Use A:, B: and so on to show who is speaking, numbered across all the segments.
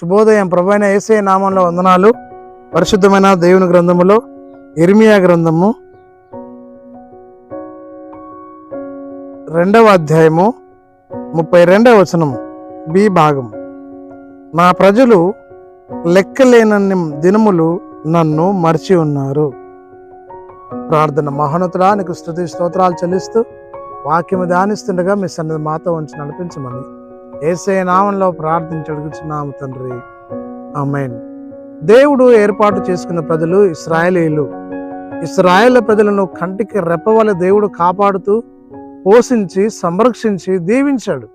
A: శుభోదయం ప్రభైన ఏసే నామంలో వందనాలు. పరిశుద్ధమైన దేవుని గ్రంథములో ఇర్మియా గ్రంథము రెండవ అధ్యాయము ముప్పై రెండవ వచనము. బి భాగం. నా ప్రజలు లెక్కలేనన్ని దినములు నన్ను మర్చి ఉన్నారు. ప్రార్థన మహోన్నతుడానికి స్థుతి స్తోత్రాలు చెల్లిస్తూ వాక్యము ధ్యానిస్తుండగా మీ సన్నిధి మాతో ఉంచి నడిపించమని. ఏసే నామంలో ప్రార్థించి అడుగుచున్నాము తండ్రి. ఆమెన్. దేవుడు ఏర్పాటు చేసుకున్న ప్రజలు ఇస్రాయలీలు. ఇస్రాయేల్ ప్రజలను కంటికి రెప్పవల దేవుడు కాపాడుతూ పోషించి సంరక్షించి దీవించాడు.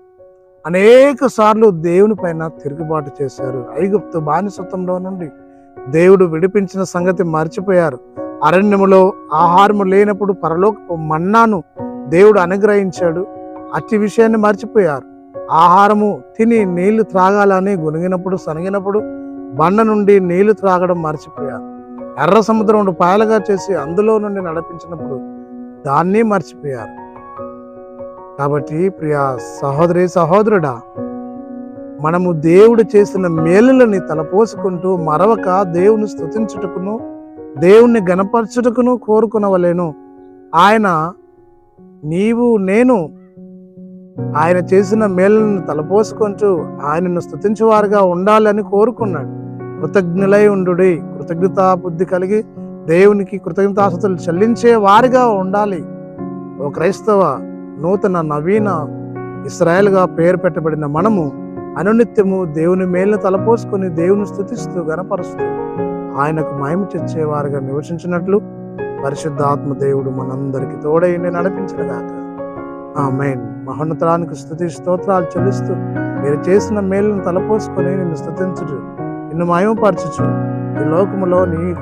A: అనేక సార్లు దేవుని పైన తిరుగుబాటు చేశారు. ఐగుప్తు బానిసత్వంలో నుండి దేవుడు విడిపించిన సంగతి మర్చిపోయారు. అరణ్యములో ఆహారము లేనప్పుడు పరలోక మన్నాను దేవుడు అనుగ్రహించాడు. అతి విషయాన్ని మర్చిపోయారు. ఆహారము తిని నీళ్ళు త్రాగాలని గునిగినప్పుడు సనిగినప్పుడు బండ నుండి నీళ్ళు త్రాగడం మర్చిపోయారు ఎర్ర సముద్రం పాయలుగా చేసి అందులో నుండి నడిపించినప్పుడు దాన్ని మర్చిపోయారు కాబట్టి ప్రియ సహోదరి సహోదరుడా మనము దేవుడు చేసిన మేలులని తలపోసుకుంటూ మరవక దేవుని స్తుతించుటకును దేవుణ్ణి గణపరచుటకును కోరుకునవలేను. ఆయన నీవు నేను ఆయన చేసిన మేలను తలపోసుకుంటూ ఆయనను స్థుతించేవారుగా ఉండాలని కోరుకున్నాడు. కృతజ్ఞులై ఉండుడి. కృతజ్ఞత బుద్ధి కలిగి దేవునికి కృతజ్ఞతాస్తుతులు చెల్లించే వారిగా ఉండాలి. ఓ క్రైస్తవ నూతన నవీన ఇస్రాయల్గా పేరు పెట్టబడిన మనము అనునిత్యము దేవుని మేలును తలపోసుకొని దేవుని స్థుతిస్తూ గనపరుస్తూ ఆయనకు మహిమ తెచ్చేవారుగా నివసించినట్లు పరిశుద్ధాత్మ దేవుడు మనందరికి తోడైండి నడిపించిన గాక ఆ మెయిన్ మహోన్నతానికి స్థుతి స్తోత్రాలు చెల్లిస్తూ మీరు చేసిన మేలును తలపోసుకొని నిన్ను స్థుతించుడు నిన్ను మహిమపరచుచు ఈ లోకములో నీ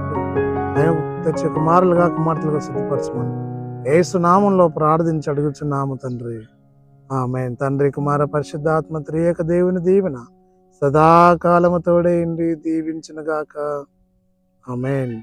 A: తెచ్చే కుమారులుగా కుమార్తెలుగా సిద్ధపరచమని ఏసు నామంలో ప్రార్థించి అడుగుచున్నాము తండ్రి. ఆమె తండ్రి కుమార పరిశుద్ధాత్మ త్రియక దేవుని దీవెన సదాకాలము తోడే ఇండి దీవించినగాక. ఆమెన్.